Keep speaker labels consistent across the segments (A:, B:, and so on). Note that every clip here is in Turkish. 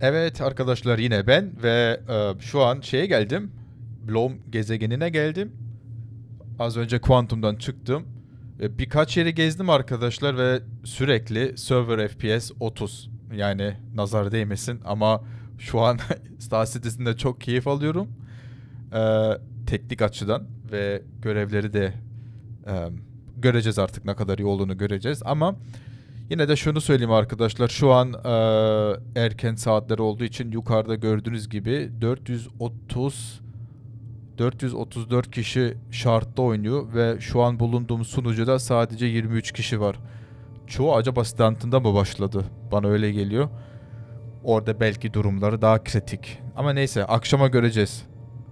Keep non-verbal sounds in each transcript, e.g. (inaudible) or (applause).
A: Evet arkadaşlar yine ben ve e, şu an şeye geldim. Blom gezegenine geldim. Az önce Quantum'dan çıktım. E, birkaç yeri gezdim arkadaşlar ve sürekli server FPS 30. Yani nazar değmesin ama şu an (laughs) Star Citizen'de çok keyif alıyorum. E, teknik açıdan ve görevleri de e, göreceğiz artık ne kadar iyi olduğunu göreceğiz ama Yine de şunu söyleyeyim arkadaşlar. Şu an e, erken saatler olduğu için yukarıda gördüğünüz gibi 430 434 kişi şartta oynuyor ve şu an bulunduğum sunucuda sadece 23 kişi var. Çoğu acaba standında mı başladı? Bana öyle geliyor. Orada belki durumları daha kritik. Ama neyse akşama göreceğiz.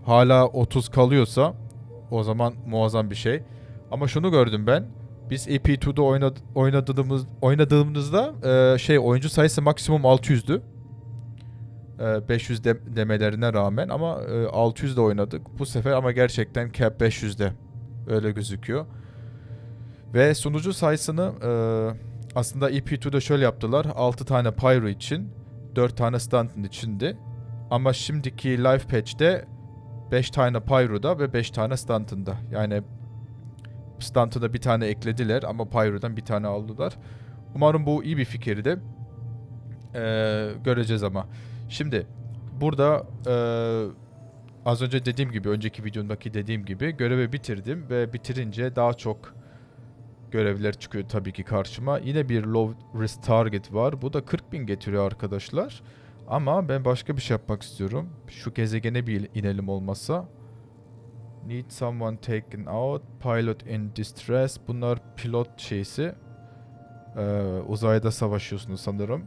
A: Hala 30 kalıyorsa o zaman muazzam bir şey. Ama şunu gördüm ben. Biz EP2'de oynad oynadığımız oynadığımızda e, şey oyuncu sayısı maksimum 600'dü. E, 500 de demelerine rağmen ama e, 600'de oynadık. Bu sefer ama gerçekten cap 500'de öyle gözüküyor. Ve sunucu sayısını e, aslında EP2'de şöyle yaptılar. 6 tane Pyro için, 4 tane Stanton içindi. Ama şimdiki live patch'te 5 tane Pyro'da ve 5 tane Stanton'da. Yani Stunt'a bir tane eklediler ama Pyro'dan bir tane aldılar. Umarım bu iyi bir fikirdi. Ee, göreceğiz ama. Şimdi burada e, az önce dediğim gibi önceki videomdaki dediğim gibi görevi bitirdim ve bitirince daha çok görevler çıkıyor tabii ki karşıma. Yine bir low risk target var. Bu da 40 bin getiriyor arkadaşlar. Ama ben başka bir şey yapmak istiyorum. Şu gezegene bir inelim olmasa. Need someone taken out. Pilot in distress. Bunlar pilot şeysi. Ee, uzayda savaşıyorsunuz sanırım.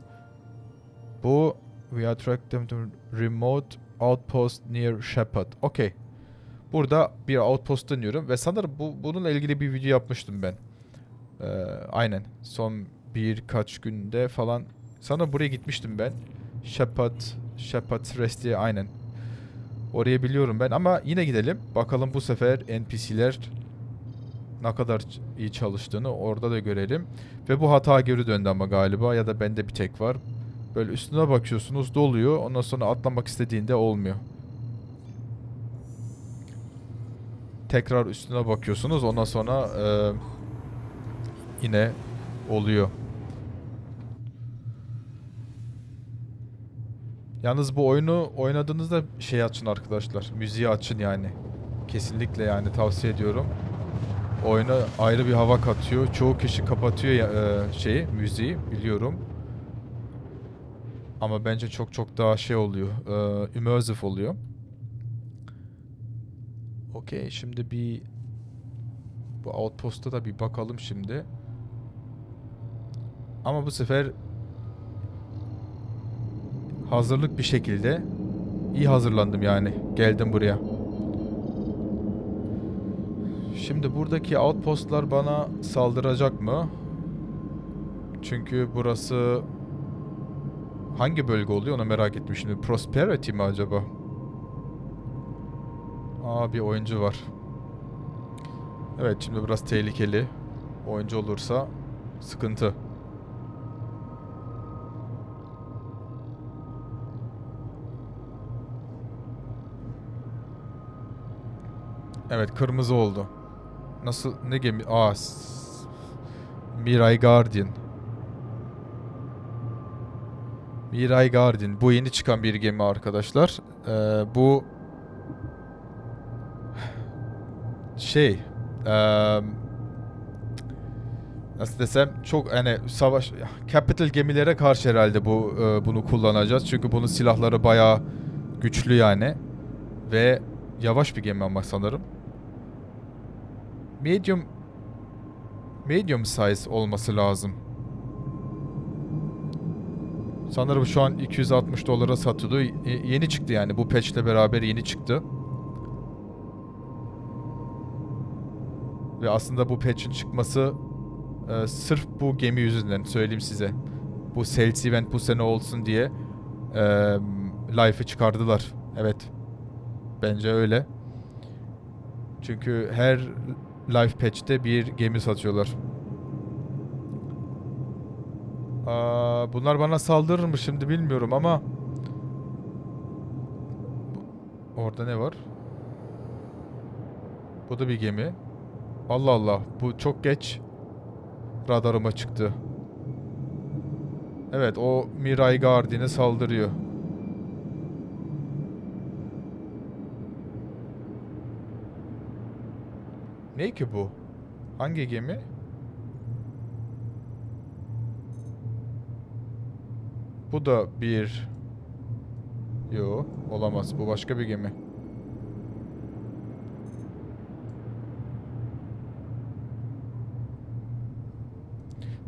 A: Bu we attract them to remote outpost near Shepard. Okey. Burada bir outpost deniyorum ve sanırım bu bununla ilgili bir video yapmıştım ben. Ee, aynen. Son birkaç günde falan. Sana buraya gitmiştim ben. Shepard, Shepard Rest diye aynen. Orayı biliyorum ben ama yine gidelim. Bakalım bu sefer NPC'ler ne kadar iyi çalıştığını orada da görelim. Ve bu hata geri döndü ama galiba ya da bende bir tek var. Böyle üstüne bakıyorsunuz doluyor. Ondan sonra atlamak istediğinde olmuyor. Tekrar üstüne bakıyorsunuz. Ondan sonra eee, yine oluyor. Yalnız bu oyunu oynadığınızda şey açın arkadaşlar. Müziği açın yani. Kesinlikle yani tavsiye ediyorum. Oyuna ayrı bir hava katıyor. Çoğu kişi kapatıyor ya, e, şeyi, müziği biliyorum. Ama bence çok çok daha şey oluyor. E, immersive oluyor. Okey şimdi bir bu outpost'a da bir bakalım şimdi. Ama bu sefer hazırlık bir şekilde iyi hazırlandım yani. Geldim buraya. Şimdi buradaki outpostlar bana saldıracak mı? Çünkü burası hangi bölge oluyor onu merak ettim şimdi. Prosperity mi acaba? Aa bir oyuncu var. Evet şimdi biraz tehlikeli. Oyuncu olursa sıkıntı. Evet kırmızı oldu. Nasıl ne gemi? Aa Mirai Guardian. Mirai Guardian. Bu yeni çıkan bir gemi arkadaşlar. Ee, bu şey eee, nasıl desem çok hani savaş capital gemilere karşı herhalde bu e, bunu kullanacağız. Çünkü bunun silahları bayağı güçlü yani ve yavaş bir gemi ama sanırım. Medium medium size olması lazım. Sanırım şu an 260 dolara satılıyor. Yeni çıktı yani bu patchle beraber yeni çıktı. Ve aslında bu patch'in çıkması e, sırf bu gemi yüzünden söyleyeyim size. Bu Sales Event bu sene olsun diye e, Life'ı çıkardılar. Evet. Bence öyle. Çünkü her Life Patch'te bir gemi satıyorlar. Aa, bunlar bana saldırır mı şimdi bilmiyorum ama Orada ne var? Bu da bir gemi. Allah Allah. Bu çok geç radarıma çıktı. Evet o Mirai Gardin'e saldırıyor. Ne ki bu? Hangi gemi? Bu da bir... Yo, olamaz. Bu başka bir gemi.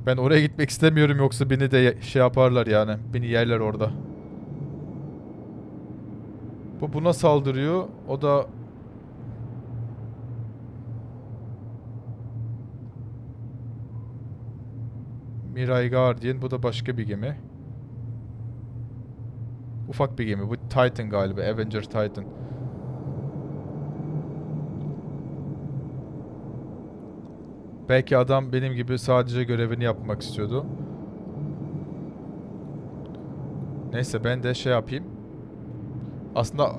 A: Ben oraya gitmek istemiyorum yoksa beni de şey yaparlar yani. Beni yerler orada. Bu buna saldırıyor. O da Mirai Guardian. Bu da başka bir gemi. Ufak bir gemi. Bu Titan galiba. Avenger Titan. Belki adam benim gibi sadece görevini yapmak istiyordu. Neyse ben de şey yapayım. Aslında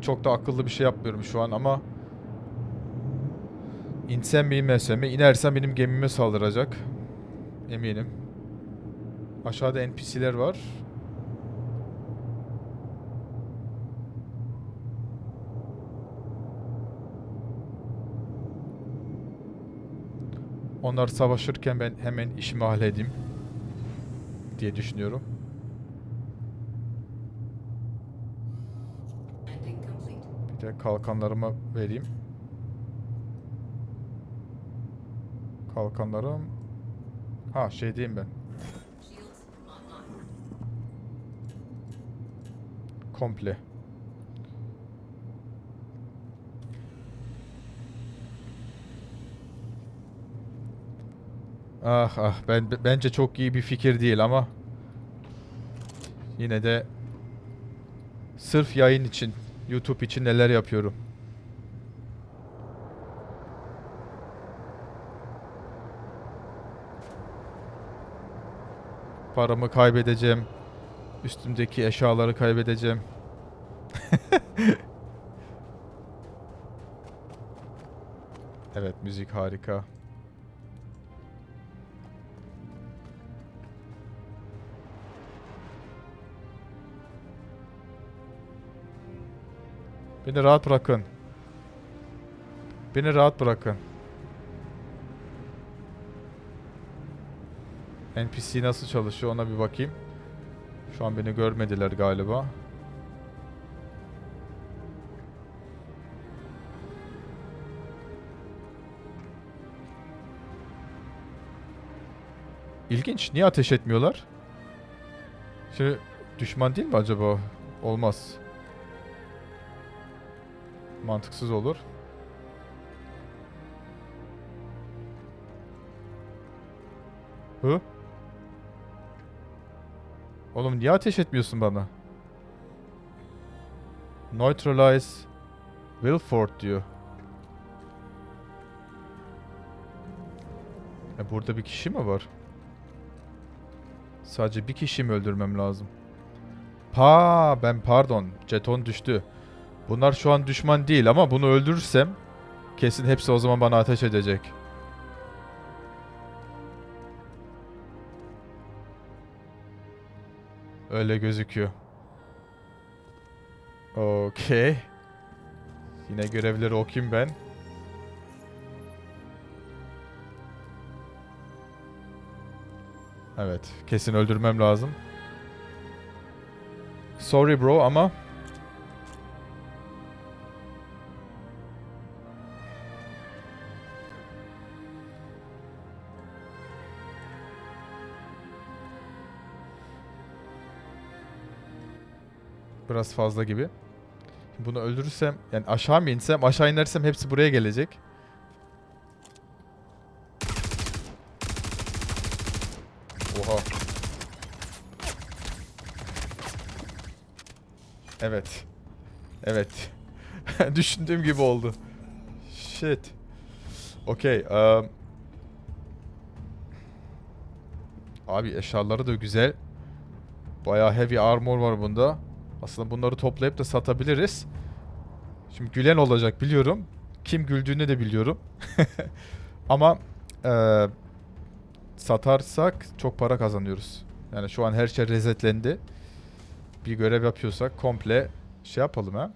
A: çok da akıllı bir şey yapmıyorum şu an ama insem mi inmesem mi? İnersem benim gemime saldıracak. Eminim. Aşağıda NPC'ler var. Onlar savaşırken ben hemen işimi halledeyim diye düşünüyorum. Bir de kalkanlarımı vereyim. Kalkanlarım... Ha şey diyeyim ben. Komple. Ah ah ben bence çok iyi bir fikir değil ama yine de sırf yayın için YouTube için neler yapıyorum. Paramı kaybedeceğim. Üstümdeki eşyaları kaybedeceğim. (laughs) evet müzik harika. Beni rahat bırakın. Beni rahat bırakın. NPC nasıl çalışıyor ona bir bakayım. Şu an beni görmediler galiba. İlginç. Niye ateş etmiyorlar? Şimdi düşman değil mi acaba? Olmaz. Mantıksız olur. Hı? Oğlum niye ateş etmiyorsun bana? Neutralize Wilford diyor. E burada bir kişi mi var? Sadece bir kişi mi öldürmem lazım? Pa ben pardon. Jeton düştü. Bunlar şu an düşman değil ama bunu öldürürsem kesin hepsi o zaman bana ateş edecek. Öyle gözüküyor. Okey. Yine görevleri okuyayım ben. Evet, kesin öldürmem lazım. Sorry bro ama Biraz fazla gibi. Bunu öldürürsem yani aşağı mı insem aşağı inersem hepsi buraya gelecek. Oha. Evet. Evet. (laughs) Düşündüğüm gibi oldu. Shit. Okey. um, Abi eşyaları da güzel. Bayağı heavy armor var bunda. Aslında bunları toplayıp da satabiliriz. Şimdi gülen olacak biliyorum. Kim güldüğünü de biliyorum. (laughs) Ama eee, satarsak çok para kazanıyoruz. Yani şu an her şey resetlendi. Bir görev yapıyorsak komple şey yapalım ha.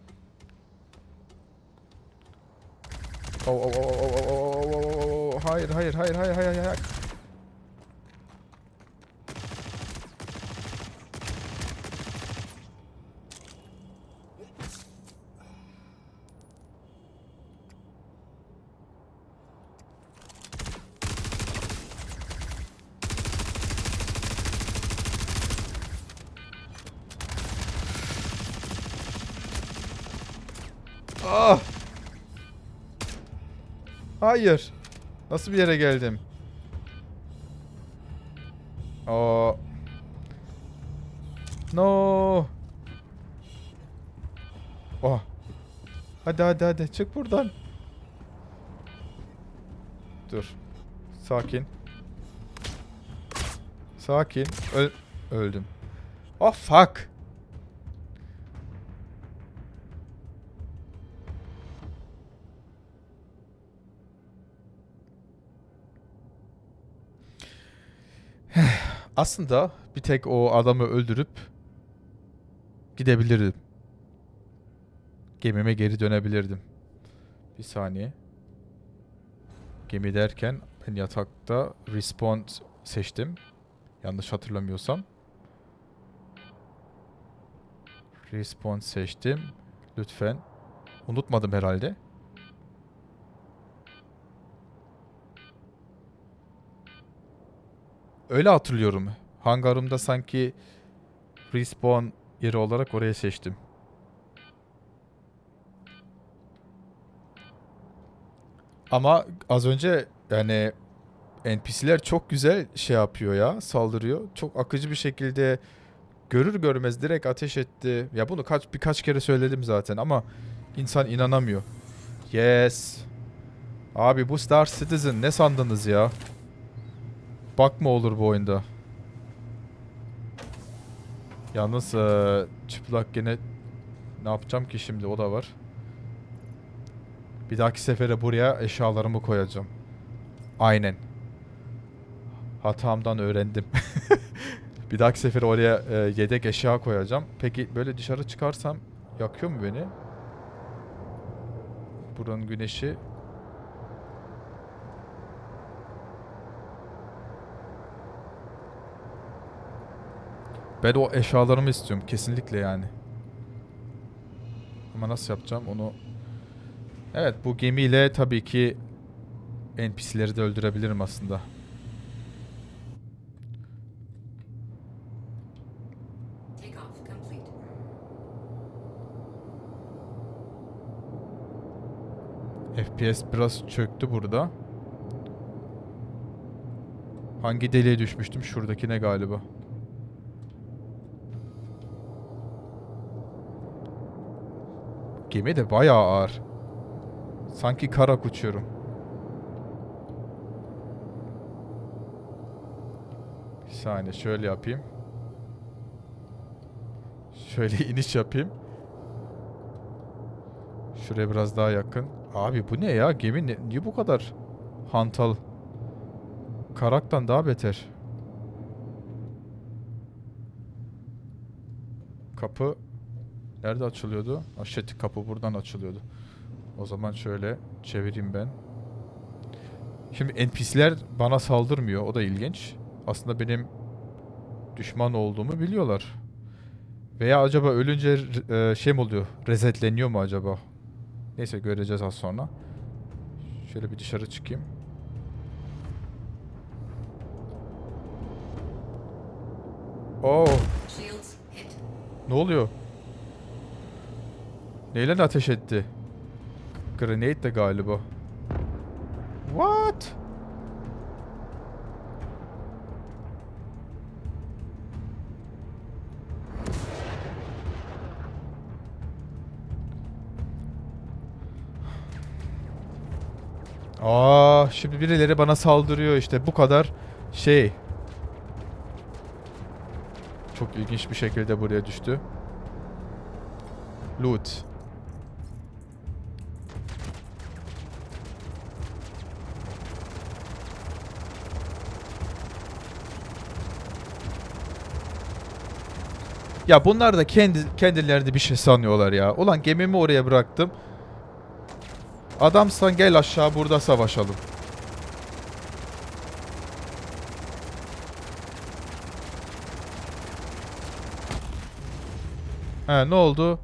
A: Oh, oh, oh, oh, oh, oh, oh, oh, oh, oh. Hayır, hayır, hayır, hayır, hayır, hayır. Ah! Hayır. Nasıl bir yere geldim? Aa. No. Oh. Hadi hadi hadi çık buradan. Dur. Sakin. Sakin. Öl öldüm. Oh fuck. Aslında bir tek o adamı öldürüp gidebilirdim. Gemime geri dönebilirdim. Bir saniye. Gemi derken ben yatakta respawn seçtim. Yanlış hatırlamıyorsam. Respawn seçtim. Lütfen. Unutmadım herhalde. Öyle hatırlıyorum. Hangarımda sanki respawn yeri olarak oraya seçtim. Ama az önce yani NPC'ler çok güzel şey yapıyor ya, saldırıyor. Çok akıcı bir şekilde görür görmez direkt ateş etti. Ya bunu kaç birkaç kere söyledim zaten ama insan inanamıyor. Yes. Abi bu Star Citizen ne sandınız ya? Bak mı olur bu oyunda? Yalnız eee, çıplak gene ne yapacağım ki şimdi o da var. Bir dahaki sefere buraya eşyalarımı koyacağım. Aynen. Hatamdan öğrendim. (laughs) bir dahaki sefere oraya e, yedek eşya koyacağım. Peki böyle dışarı çıkarsam yakıyor mu beni? Buranın güneşi Ben o eşyalarımı istiyorum kesinlikle yani. Ama nasıl yapacağım onu... Evet bu gemiyle tabii ki NPC'leri de öldürebilirim aslında. FPS biraz çöktü burada. Hangi deliğe düşmüştüm? Şuradakine galiba. Gemi de bayağı ağır. Sanki karak uçuyorum. Bir saniye şöyle yapayım. Şöyle (laughs) iniş yapayım. Şuraya biraz daha yakın. Abi bu ne ya? Gemi ne, niye bu kadar hantal? Karaktan daha beter. Kapı nerede açılıyordu? Aşeti kapı buradan açılıyordu. O zaman şöyle çevireyim ben. Şimdi NPC'ler bana saldırmıyor. O da ilginç. Aslında benim düşman olduğumu biliyorlar. Veya acaba ölünce e, şey mi oluyor? Resetleniyor mu acaba? Neyse göreceğiz az sonra. Şöyle bir dışarı çıkayım. Oo,
B: hit.
A: ne oluyor? Neyle ateş etti? Grenade de galiba. What? Aa, şimdi birileri bana saldırıyor işte bu kadar şey. Çok ilginç bir şekilde buraya düştü. Loot. Ya bunlar da kendi kendilerini bir şey sanıyorlar ya. Ulan gemimi oraya bıraktım. Adamsan gel aşağı burada savaşalım. He ne oldu?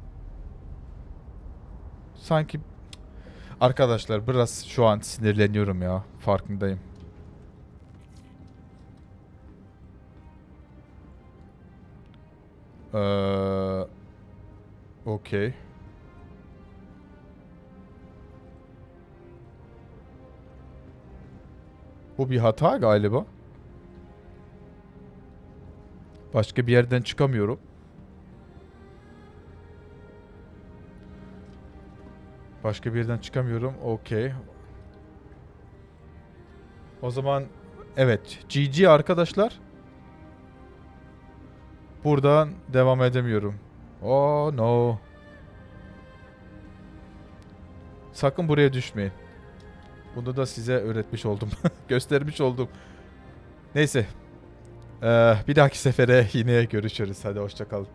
A: Sanki Arkadaşlar biraz şu an sinirleniyorum ya. Farkındayım. Eee Okey. Bu bir hata galiba. Başka bir yerden çıkamıyorum. Başka bir yerden çıkamıyorum. Okey. O zaman evet. GG arkadaşlar. Buradan devam edemiyorum. Oh no. Sakın buraya düşmeyin. Bunu da size öğretmiş oldum. (laughs) Göstermiş oldum. Neyse. Ee, bir dahaki sefere yine görüşürüz. Hadi hoşçakalın.